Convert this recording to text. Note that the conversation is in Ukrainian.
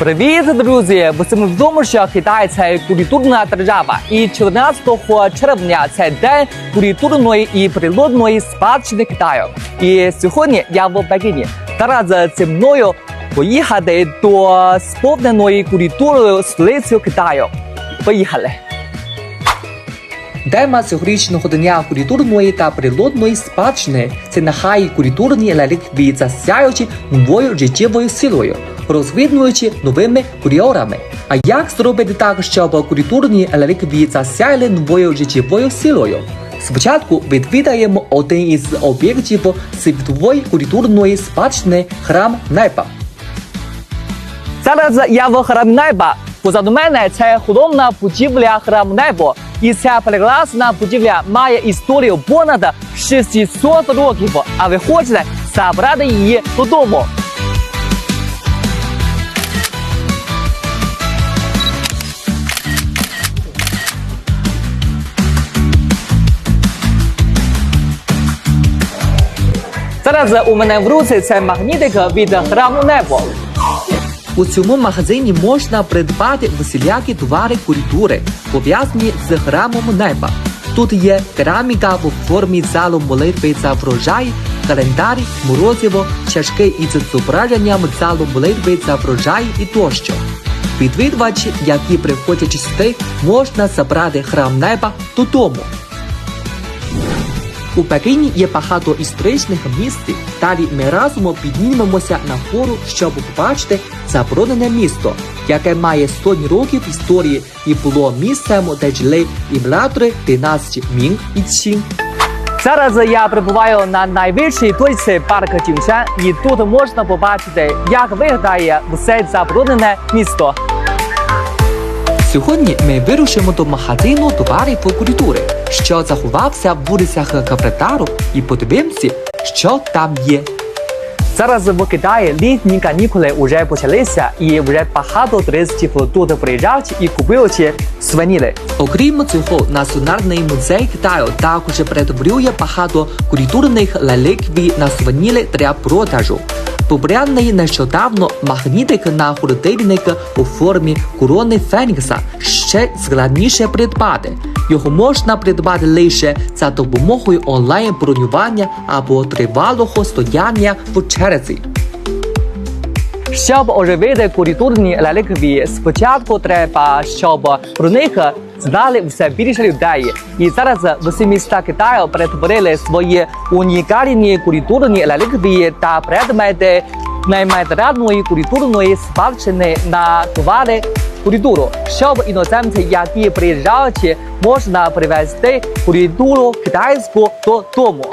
Привіт, друзі! Бо ми вдома, що Китай це культурна держава, і 14 червня це день культурної і природної спадщини Китаю. І сьогодні я в Пекіні. Зараз зі мною поїхати до сповненої культурою столиці Китаю. Поїхали! Тема цьогорічного дня культурної та природної спадщини це нехай культурні реліквії засяючи новою життєвою силою, розвиднуючи новими кольорами. А як зробити так, щоб культурні реліквії засяяли новою життєвою силою? Спочатку відвідаємо один із об'єктів світової культурної спадщини храм Неба. Зараз я в храмі неба. Позаду мене це художна будівля храм небо. І ця прекрасна будівля має історію понад 600 років. А ви хочете забрати її додому. Зараз у мене в руці це магнітик від храму небо. У цьому магазині можна придбати усілякі товари культури, пов'язані з храмом неба. Тут є кераміка в формі залу молитви за врожай, календар, морозиво, чашки із зображенням залу молитви за врожай і тощо. Відвідувачі, які приходять сюди, можна забрати храм неба додому. У Пекіні є багато історичних місць. Далі ми разом піднімемося на гору, щоб побачити заборонене місто, яке має сотні років історії і було місцем, де жили імператори династії Мін і Цін. Зараз я прибуваю на найвищій точці парку Тімчан, і тут можна побачити, як виглядає все заборонене місто. Сьогодні ми вирушимо до магазину товарів культури, що заховався в вулицях Капретару, і подивимося, що там є. Зараз в Китаї літні канікули вже почалися, і вже багато туристів тут приїжджають і купують сувеніри. Окрім цього, Національний музей Китаю також перетворює багато культурних реліквій на сувеніри для продажу. Популярний нещодавно магнітик на холодильник у формі корони Фенікса ще складніше придбати. Його можна придбати лише за допомогою онлайн бронювання або тривалого стояння в черзі. Щоб оживити культурні реліквії, спочатку треба, щоб про них знали все більше людей. І зараз всі міста Китаю перетворили свої унікальні культурні реліквії та предмети наймедрадної культурної спадщини на товари культуру, щоб іноземці, які приїжджають, можна привезти культуру китайську додому.